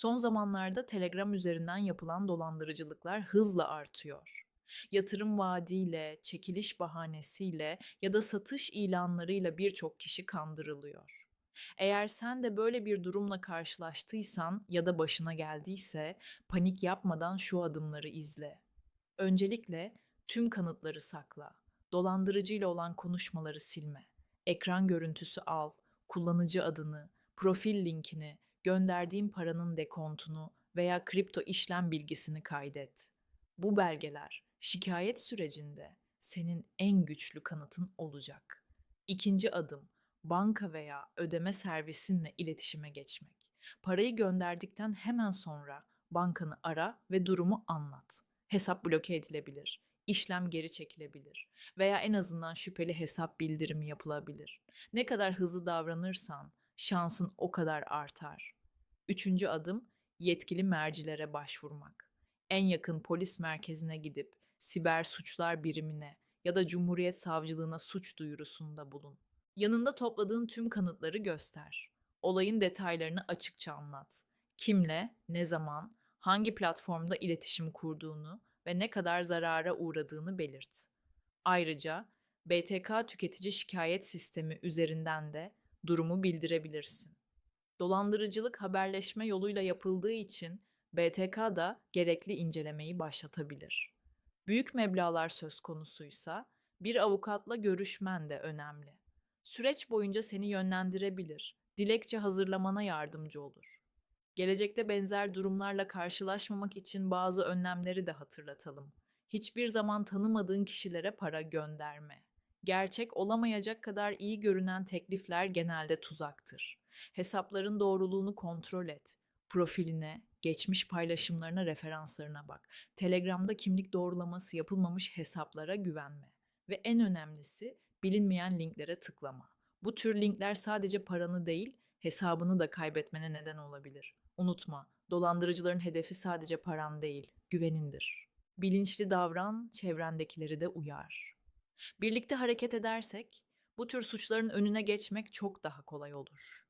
Son zamanlarda Telegram üzerinden yapılan dolandırıcılıklar hızla artıyor. Yatırım vaadiyle, çekiliş bahanesiyle ya da satış ilanlarıyla birçok kişi kandırılıyor. Eğer sen de böyle bir durumla karşılaştıysan ya da başına geldiyse panik yapmadan şu adımları izle. Öncelikle tüm kanıtları sakla. Dolandırıcıyla olan konuşmaları silme. Ekran görüntüsü al, kullanıcı adını, profil linkini, gönderdiğin paranın dekontunu veya kripto işlem bilgisini kaydet. Bu belgeler şikayet sürecinde senin en güçlü kanıtın olacak. İkinci adım banka veya ödeme servisinle iletişime geçmek. Parayı gönderdikten hemen sonra bankanı ara ve durumu anlat. Hesap bloke edilebilir, işlem geri çekilebilir veya en azından şüpheli hesap bildirimi yapılabilir. Ne kadar hızlı davranırsan şansın o kadar artar. Üçüncü adım yetkili mercilere başvurmak. En yakın polis merkezine gidip siber suçlar birimine ya da Cumhuriyet Savcılığına suç duyurusunda bulun. Yanında topladığın tüm kanıtları göster. Olayın detaylarını açıkça anlat. Kimle, ne zaman, hangi platformda iletişim kurduğunu ve ne kadar zarara uğradığını belirt. Ayrıca BTK Tüketici Şikayet Sistemi üzerinden de durumu bildirebilirsin. Dolandırıcılık haberleşme yoluyla yapıldığı için BTK da gerekli incelemeyi başlatabilir. Büyük meblağlar söz konusuysa bir avukatla görüşmen de önemli. Süreç boyunca seni yönlendirebilir, dilekçe hazırlamana yardımcı olur. Gelecekte benzer durumlarla karşılaşmamak için bazı önlemleri de hatırlatalım. Hiçbir zaman tanımadığın kişilere para gönderme. Gerçek olamayacak kadar iyi görünen teklifler genelde tuzaktır. Hesapların doğruluğunu kontrol et. Profiline, geçmiş paylaşımlarına, referanslarına bak. Telegram'da kimlik doğrulaması yapılmamış hesaplara güvenme. Ve en önemlisi bilinmeyen linklere tıklama. Bu tür linkler sadece paranı değil, hesabını da kaybetmene neden olabilir. Unutma, dolandırıcıların hedefi sadece paran değil, güvenindir. Bilinçli davran, çevrendekileri de uyar. Birlikte hareket edersek bu tür suçların önüne geçmek çok daha kolay olur.